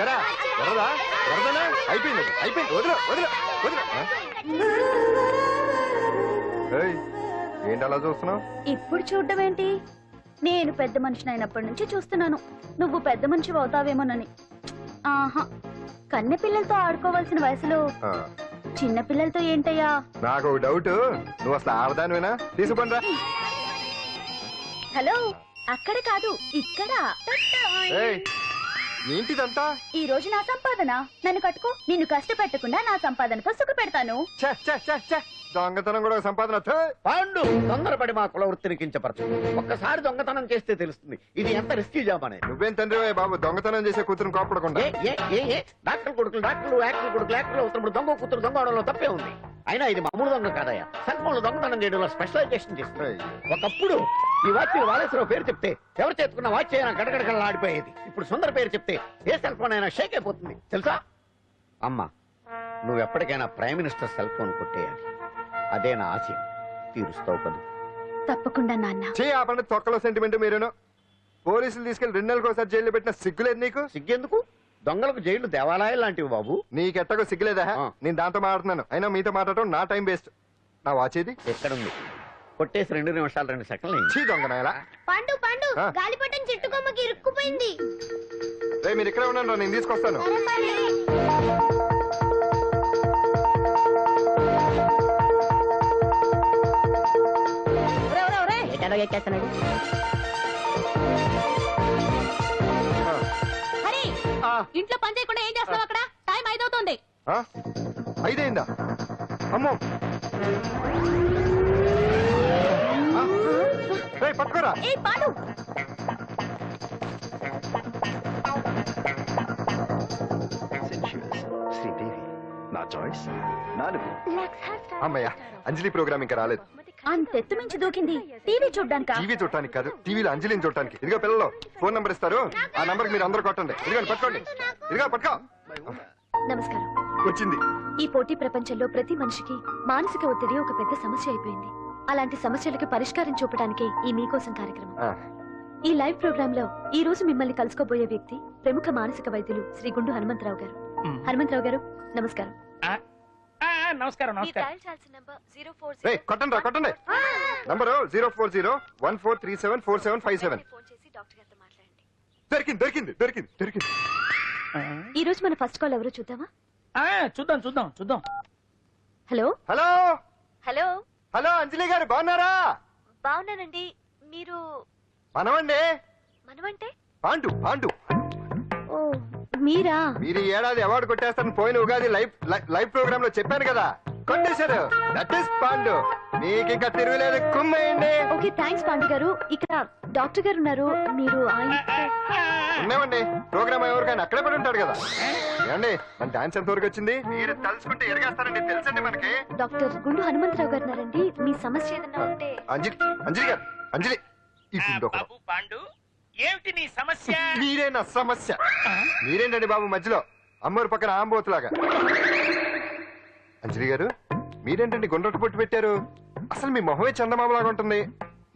ఎరా ఎర్రదా? ఎర్రదనా? అయిపోయింది అయిపోయింది. వదిలే వదిలే వదిలే? ఏయ్, ఏంటి అలా చూస్తున్నావు? ఇప్పుడు చూడడం ఏంటి? నేను పెద్ద మనిషిని అయినప్పటి నుంచి చూస్తున్నాను. నువ్వు పెద్ద మనిషి అవుతావేమోనని. ఆహా కన్నె పిల్లలతో ఆడుకోవాల్సిన వయసులో చిన్న పిల్లలతో ఏంటయ్యా? నాకు ఒక డౌట్. నువ్వు అసలు ఆడదానివేనా తీసుకుంటా హలో అక్కడ కాదు ఇక్కడ. ఏయ్ ఏంటిదంతా? ఈ రోజు నా సంపాదన. నన్ను కట్టుకో. నిన్ను కష్టపెట్టకుండా నా సంపాదనతో సుఖ పెడతాను. ఛే, ఛే, ఛే, ఛే. దొంగతనం కూడా ఒక సంపాదన. పాండు తొందరపడి మా కుల వృత్తిని కించపరచు. ఒక్కసారి దొంగతనం చేస్తే తెలుస్తుంది. ఇది ఎంత రిస్కీ జాబ్ అనేది నువ్వేం తండ్రి బాబు దొంగతనం చేసే కూతురు కోపడకుండా? ఏ ఏ ఏ ఏ. డాక్టర్ కొడుకులు డాక్టర్లు యాక్టర్ కొడుకులు యాక్టర్లు అవుతున్నప్పుడు దొంగ కూతురు దొంగ అవడంలో తప్పే ఉంది. అయినా ఇది మామూలు దొంగ కాదయ్యా. ఫోన్ దొంగతనం చేయడంలో స్పెషలైజేషన్ చేస్తుంది. ఒకప్పుడు ఈ వాచ్ వాలేశ్వరరావు పేరు చెప్తే ఎవరు చేతుకున్న వాచ్ అయినా గడగడగడలా ఆడిపోయేది. ఇప్పుడు సుందర పేరు చెప్తే ఏ సెల్ ఫోన్ అయినా షేక్ అయిపోతుంది. తెలుసా? అమ్మా నువ్వు ఎప్పటికైనా ప్రైమ్ మినిస్టర్ సెల్ ఫోన్ కొట్టేయాలి. అదే నా ఆశయం. తీరుస్తావు కదా. తప్పకుండా నాన్న. చే తొక్కలో సెంటిమెంట్ మీరేను. పోలీసులు తీసుకెళ్ళి రెండు నెలలకు ఒకసారి జైల్లో పెట్టిన సిగ్గులేదు నీకు? సిగ్గెందుకు? దొంగలకు జైళ్ళు దేవాలయాలు లాంటివి బాబు. నీకెట్టగో సిగ్గులేదా ఆ. నేను దాంతో మాట్లాడుతున్నాను. అయినా మీతో మాట్లాడటం నా టైం వేస్ట్. నా వాచేది ఎక్కడుంది? కొట్టేసి రెండు నిమిషాలు రెండు సెకండ్లు అయింది. చీ దొంగ నాయలా. పండు పండు ఆ? గాలిపటం చెట్టు కొమ్మకి ఇరుక్కుపోయింది. మీరు ఇక్కడే ఉండండి రా, నేను తీసుకొస్తాను. ఆ. హరి ఆ, ఇంట్లో పని చేయకుండా ఏం చేస్తున్నావు అక్కడ? టైం ఐదవుతోంది. ఆ? ఐదైందా అమ్మో. పట్టుకోరా. ఏ పాడు శ్రీదేవి నా చాయిస్ నాలుగు. అమ్మయ్య అంజలి ప్రోగ్రామ్ ఇంకా రాలేదు. అంతెత్తు మించి దూకింది. టీవీ చూడ్డానికా? టీవీ చూడటానికి కాదు టీవీలో అంజలిని చూడటానికి ఇదిగో పిల్లలు ఫోన్ నంబర్ ఇస్తారు. ఆ నంబర్ మీరు అందరూ కొట్టండి. ఇదిగోండి పట్టుకోండి. ఇదిగో పట్టుకో. నమస్కారం. వచ్చింది. ఈ పోటీ ప్రపంచంలో ప్రతి మనిషికి మానసిక ఒత్తిడి ఒక పెద్ద సమస్య అయిపోయింది. అలాంటి సమస్యలకు పరిష్కారం చూపడానికే ఈ మీకోసం కార్యక్రమం. ఈ లైవ్ ప్రోగ్రామ్లో ఈ రోజు మిమ్మల్ని కలుసుకోబోయే వ్యక్తి ప్రముఖ మానసిక వైద్యులు శ్రీ గుండు హనుమంతరావు గారు. హనుమంతరావు గారు నమస్కారం. నమస్కారం నమస్కారం. రేయ్ కొట్టండి రా కొట్టండి. Number zero four zero one four three seven four seven five seven దొరికింది దొరికింది దొరికింది దొరికింది. ఈ రోజు మన ఫస్ట్ కాల్ ఎవరో చూద్దామా? ఆ, చూద్దాం చూద్దాం చూద్దాం. Hello? Hello? Hello? Hello Anjali garu బాగున్నారా? బాగున్నానండి. మీరు మనమండి. మనమంటే? పాండు పాండు. ఓ మీరా? మీరు ఈ ఏడాది అవార్డు కొట్టేస్తారని పోయిన ఉగాది లైవ్ లైవ్ ప్రోగ్రామ్లో చెప్పాను కదా. కొట్టేశారు దట్ ఇస్ పాండు. మీకు ఇంకా తిరుగులేదు కుమ్మేయండి. ఓకే థ్యాంక్స్ పాండు గారు. ఇక్కడ డాక్టర్ గారు ఉన్నారు. మీరు ఉన్నామండి. ప్రోగ్రామ్ ఎవరికైనా అక్కడే పడి ఉంటాడు కదా. ఏమండి మన డాన్స్ ఎంత వరకు వచ్చింది? మీరు తలుచుకుంటే ఎరగేస్తారండి. తెలుసండి మనకి. డాక్టర్ గుండు హనుమంతరావు గారు ఉన్నారండి. మీ సమస్య ఏదన్నా ఉంటే అంజలి అంజలి గారు అంజలి ఈ గుండు పాండు ఏమిటి నీ సమస్య? మీరే నా సమస్య. మీరేంటండి బాబు మధ్యలో? అమ్మోరు పక్కన ఆంబోతులాగా. అంజలి గారు మీరేంటండి గుండ్రటి బొట్టు పెట్టారు? అసలు మీ మొహమే చందమామలాగా ఉంటుంది.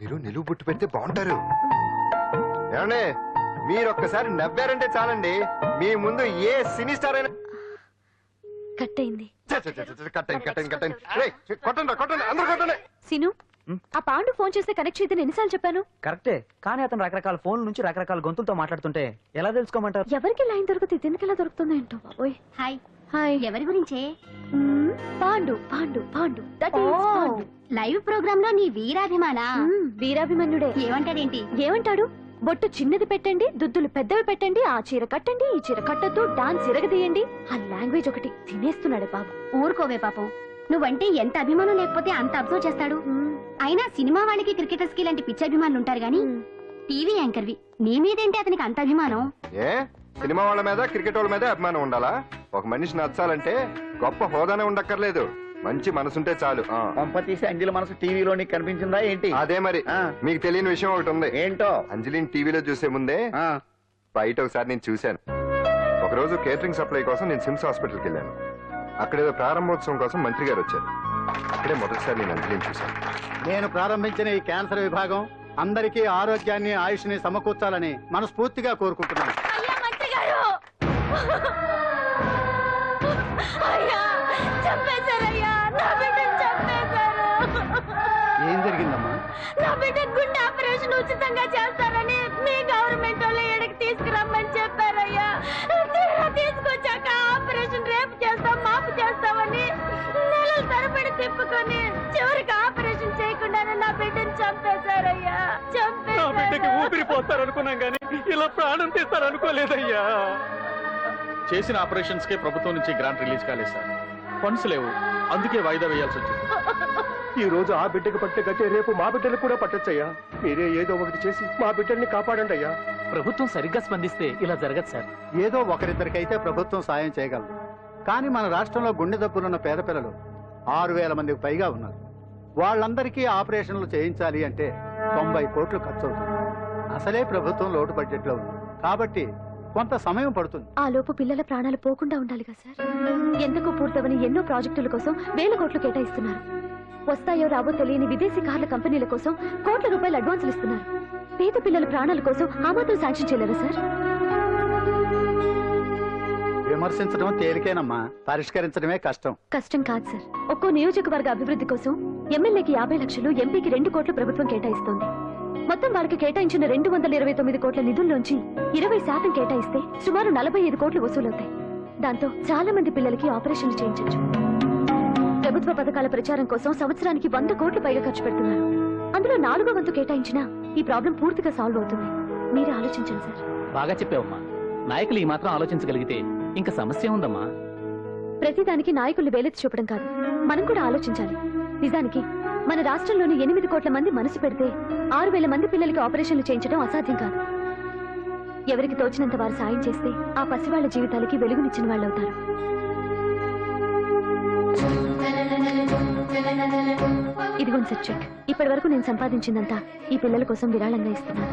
మీరు నిలువు బొట్టు పెడితే బాగుంటారు. ఏమండి మీరు ఒక్కసారి నవ్వారంటే చాలండి. మీ ముందు ఏ సినీ స్టార్ అయినా కట్ అయింది చ్చ, చ్చ, చ్చ, చ్చ, కట్టండి కట్టండి కట్టండి. రేయ్, కొట్టండి రా, కొట్టండి అందరూ కొట్టండి. సిను ఆ పాండు ఫోన్ చేస్తే కనెక్ట్ చేయదని ఎన్నిసార్లు చెప్పాను? కరెక్టే. కానీ అతను రకరకాల ఫోన్ల నుంచి రకరకాల గొంతులతో మాట్లాడుతుంటే ఎలా తెలుసుకోమంటారు? ఎవరికి లైన్ దొరుకుతుంది దీనికి ఎలా దొరుకుతుందో ఏంటో బాబోయ్. హాయ్. హాయ్. ఎవరి గురించే? Pandu Pandu Pandu. That is Pandu. Live ప్రోగ్రామ్లో నీ వీరాభిమాన. వీరాభిమన్యుడే. ఏమంటాడేంటి? ఏమంటాడు? బొట్టు చిన్నది పెట్టండి దుద్దులు పెద్దవి పెట్టండి ఆ చీర కట్టండి ఈ చీర కట్టద్దు డాన్స్ ఇరగదీయండి. ఆ లాంగ్వేజ్ ఒకటి తినేస్తున్నాడు బాబు. ఊరుకోవే పాపం. నువ్వంటే ఎంత అభిమానం లేకపోతే అంత అబ్జర్వ్ చేస్తాడు? అయినా సినిమా వాళ్ళకి క్రికెటర్స్కి ఇలాంటి పిచ్చి అభిమానులు ఉంటారు గానీ. టీవీ యాంకర్వి. నీ మీదేంటి అతనికి అంత అభిమానం? ఏ? సినిమా వాళ్ళ మీద క్రికెట్ వాళ్ళ మీద అభిమానం ఉండాలా? ఒక మనిషి నచ్చాలంటే గొప్ప హోదానే ఉండక్కర్లేదు. మంచి మనసుంటే చాలు. ఆ. పంప తీసి అంజలి మనసు టీవీలో నీకు కనిపించిందా ఏంటి? అదే మరి. ఆ. మీకు తెలియని విషయం ఒకటి ఉంది. ఏంటో? అంజలిని టీవీలో చూసే ముందే ఆ, బయట ఒకసారి నేను చూశాను. ఒకరోజు కేటరింగ్ సప్లై కోసం నేను సిమ్స్ హాస్పిటల్కి వెళ్ళాను. అక్కడేదో ప్రారంభోత్సవం కోసం మంత్రి గారు వచ్చారు. అక్కడే మొదటిసారి నేను అంజలిని చూశాను. నేను ప్రారంభించిన ఈ క్యాన్సర్ విభాగం అందరికీ ఆరోగ్యాన్ని ఆయుష్ని సమకూర్చాలని మనస్ఫూర్తిగా కోరుకుంటున్నాను. అయ్యా మంత్రి గారు! ఏం జరిగిందమ్మా? నా బిడ్డ గుండె ఆపరేషన్ ఉచితంగా చేస్తారని మీ గవర్నమెంట్ వాళ్ళు ఎడకి తీసుకురమ్మని చెప్పారయ్యా. తీరా తీసుకొచ్చాక ఆపరేషన్ రేపు చేస్తాం మాపు చేస్తామని నెలల తరబడి తిప్పుకొని చివరికి ఆపరేషన్ చేయకుండానే నా బిడ్డను చంపేశారయ్యా. చంపేశారు. పోతారనుకున్నాం కానీ ఇలా ప్రాణం తీస్తారనుకోలేదయ్యా. చేసిన ఆపరేషన్స్ కే ప్రభుత్వం నుంచి గ్రాంట్ రిలీజ్ కాలేదు సార్. ఫండ్స్ లేవు. అందుకే వాయిదా వేయాల్సి వచ్చింది. ఈ రోజు ఆ బిడ్డకు పట్టే గట్టే రేపు మా బిడ్డలకు కూడా పట్టొచ్చయ్యా. మీరే ఏదో ఒకటి చేసి మా బిడ్డల్ని కాపాడండి అయ్యా. ప్రభుత్వం సరిగ్గా స్పందిస్తే ఇలా జరగదు సార్. ఏదో ఒకరిద్దరికైతే ప్రభుత్వం సాయం చేయగలదు. కానీ మన రాష్ట్రంలో గుండె జబ్బులున్న పేద పిల్లలు ఆరు వేల మందికి పైగా ఉన్నారు. వాళ్ళందరికీ ఆపరేషన్లు చేయించాలి అంటే తొంభై కోట్లు ఖర్చు అవుతుంది అసలే ప్రభుత్వం లోటు బడ్జెట్లో ఉంది. కాబట్టి కొంత సమయం పడుతుంది. ఆ లోపు పిల్లల ప్రాణాలు పోకుండా ఉండాలిగా సార్. ఎందుకు పూర్తవని ఎన్నో ప్రాజెక్టుల కోసం వేల కోట్లు కేటాయిస్తున్నారు. వస్తాయో రావో తెలియని విదేశీ కార్ల కంపెనీల కోసం కోట్ల రూపాయలు అడ్వాన్సులు ఇస్తున్నారు. పేద పిల్లల ప్రాణాల కోసం ఆ మాత్రం శాంక్షన్ చేయలేరా సార్? విమర్శించడం తేలికేనమ్మా. పరిష్కరించడమే కష్టం. కష్టం కాదు సార్. ఒక్కో నియోజకవర్గ అభివృద్ధి కోసం ఎమ్మెల్యేకి యాభై లక్షలు ఎంపీకి రెండు కోట్లు ప్రభుత్వం కేటాయిస్తోంది. మొత్తం వారికి కేటాయించిన రెండు వందల ఇరవై తొమ్మిది కోట్ల నిధుల్లోంచి ఇరవై శాతం కేటాయిస్తే సుమారు నలభై ఐదు కోట్లు వసూలవుతాయి. దాంతో చాలా మంది పిల్లలకి ఆపరేషన్లు చేయించవచ్చు ప్రభుత్వ పథకాల ప్రచారం కోసం సంవత్సరానికి వంద కోట్లు పైగా ఖర్చు పెడుతున్నారు. అందులో నాలుగో వంతు కేటాయించినా ఈ ప్రాబ్లం పూర్తిగా సాల్వ్ అవుతుంది. మీరే ఆలోచించండి సార్. బాగా చెప్పావమ్మా. నాయకులు ఈ మాత్రం ఆలోచించగలిగితే ఇంకా సమస్య ఉందమ్మా. ప్రతిదానికి నాయకులు వేలెత్తి చూపడం కాదు. మనం కూడా ఆలోచించాలి. నిజానికి మన రాష్ట్రంలోని ఎనిమిది కోట్ల మంది మనసు పెడితే ఆరు వేల మంది పిల్లలకి ఆపరేషన్లు చేయించడం అసాధ్యం కాదు. ఎవరికి తోచినంత వారు సాయం చేస్తే ఆ పసివాళ్ళ జీవితాలకి వెలుగునిచ్చిన వాళ్ళు అవుతారు ఇదిగోండి సార్ చెక్ ఇప్పటి వరకు నేను సంపాదించిందంతా ఈ పిల్లల కోసం విరాళంగా ఇస్తున్నాను.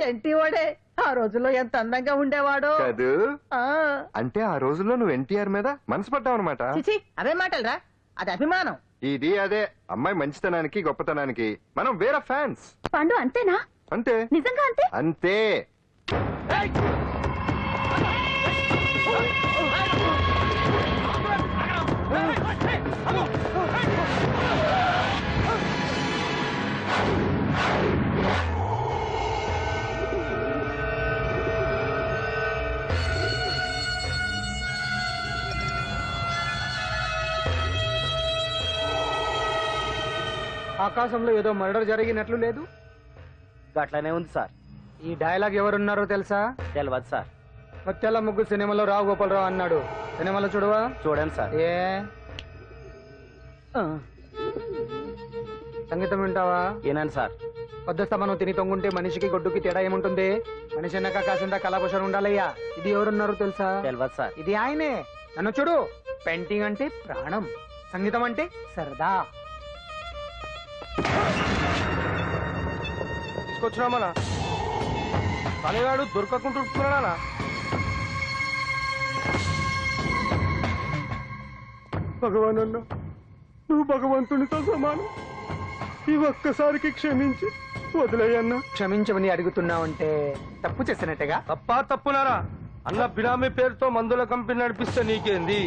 ఎంటి వాడే. ఆ రోజుల్లో ఎంత అందంగా ఉండేవాడో. కదూ? ఆ. అంటే ఆ రోజుల్లో నువ్వు ఎన్టీఆర్ మీద మనసు పడ్డావు అనమాట చిచి అవే మాటలరా. అది అభిమానం. ఇది అదే. అమ్మాయి మంచితనానికి గొప్పతనానికి మనం వేరే ఫ్యాన్స్. పండు అంతేనా? అంతే. నిజంగా అంతే? అంతే. ఆకాశంలో ఏదో మర్డర్ జరిగినట్లు లేదు? అట్లానే ఉంది సార్. ఈ డైలాగ్ ఎవరున్నారో తెలుసా? తెలియదు సార్. ముత్యాల ముగ్గు సినిమాలో రావు గోపాలరావు అన్నాడు. సినిమాలో చూడవా? చూడండి సార్. ఏ? సంగీతం వింటావా? ఏనండి సార్. పొద్దుస్తా మనం తిని తొంగుంటే మనిషికి గొడ్డుకి తేడా ఏముంటుంది? మనిషి అన్నాక కాసింత కళాభూషణ ఉండాలయ్యా? ఇది ఎవరున్నారు తెలుసా? తెలియదు సార్. ఇది ఆయనే. నన్ను చూడు. పెయింటింగ్ అంటే ప్రాణం. సంగీతం అంటే సరదా. తీసుకొచ్చినామనా పనివాడు దొరకకుంటున్నానా భగవాన్ అన్న నువ్వు భగవంతునితో సమానం. ఈ ఒక్కసారికి క్షమించి వదిలేయన్నా. క్షమించమని అడుగుతున్నావంటే తప్పు చేసినట్టుగా? తప్పా తప్పునారా? అన్న బినామీ పేరుతో మందుల కంపెనీ నడిపిస్తే నీకేంది?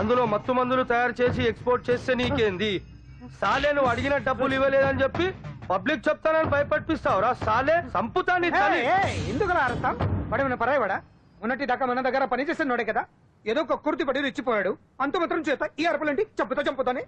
అందులో మత్తు మందులు తయారు చేసి ఎక్స్పోర్ట్ చేస్తే నీకేంది? సాలే నువ్వు అడిగిన డబ్బులు ఇవ్వలేదని చెప్పి పబ్లిక్ చెప్తానని భయపడిపిస్తావురా సాలే సంపుతాని ఎందుకు అర్థం పడేమన్న పరాయవాడా? ఉన్నటి దాకా మన దగ్గర పని చేస్తున్నాడే కదా? ఏదో ఒక కుర్తి పడి రెచ్చిపోయాడు. అంత మాత్రం చేత ఈ అరపలేంటి చెప్పుతా చంపుతానే.